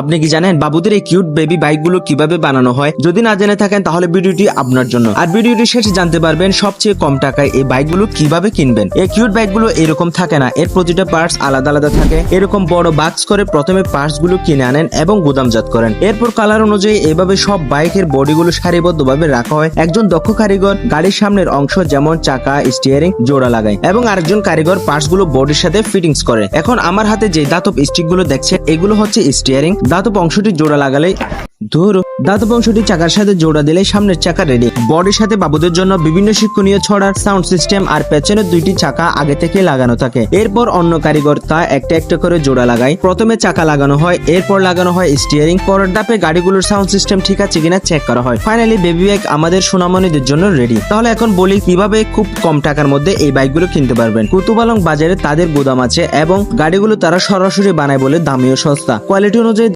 আপনি কি জানেন বাবুদের এই কিউট বেবি বাইকগুলো কীভাবে বানানো হয়? যদি না জেনে থাকেন, তাহলে ভিডিওটি আপনার জন্য। আর ভিডিওটি শেষে জানতে পারবেন সবচেয়ে কম টাকায় এই বাইকগুলো কীভাবে কিনবেন। এই কিউট বাইকগুলো এরকম থাকে না, এর প্রতিটা পার্টস আলাদা আলাদা থাকে। এরকম বড় বাক্স করে প্রথমে পার্টসগুলো কিনে আনেন এবং গুদামজাত করেন। এরপর কালার অনুযায়ী এভাবে সব বাইকের বডিগুলো সারিবদ্ধভাবে রাখা হয়। একজন দক্ষ কারিগর, গাড়ির সামনের অংশ যেমন চাকা স্টিয়ারিং জোড়া লাগায় এবং আরেকজন কারিগর পার্টসগুলো বডির সাথে ফিটিংস করে। এখন আমার হাতে যে দাতব স্টিকগুলো দেখছেন, এগুলো হচ্ছে স্টিয়ারিং দাতব অংশটি জোড়া লাগালে ধর। দাতব অংশটি চাকার সাথে জোড়া দিলে সামনের চাকা রেডি বডির সাথে বাবুদের জন্য বিভিন্ন শিক্ষণীয় ছড়ার সাউন্ড সিস্টেম আর পেছনের দুইটি চাকা আগে থেকে লাগানো থাকে। এরপর অন্য কারিগর তা একটা একটা করে জোড়া লাগায়। প্রথমে চাকা লাগানো হয়, এরপর লাগানো হয় স্টিয়ারিং পরের ধাপে গাড়িগুলোর সাউন্ড সিস্টেম ঠিক আছে কিনা চেক করা হয়। ফাইনালি বেবি বাইক আমাদের সোনামণিদের জন্য রেডি তাহলে এখন বলি কীভাবে খুব কম টাকার মধ্যে এই বাইকগুলো কিনতে পারবেন। কুতুবালং বাজারে তাদের গুদাম আছে এবং গাড়িগুলো তারা সরাসরি বানায় বলে দামিও সস্তা। কোয়ালিটি অনুযায়ী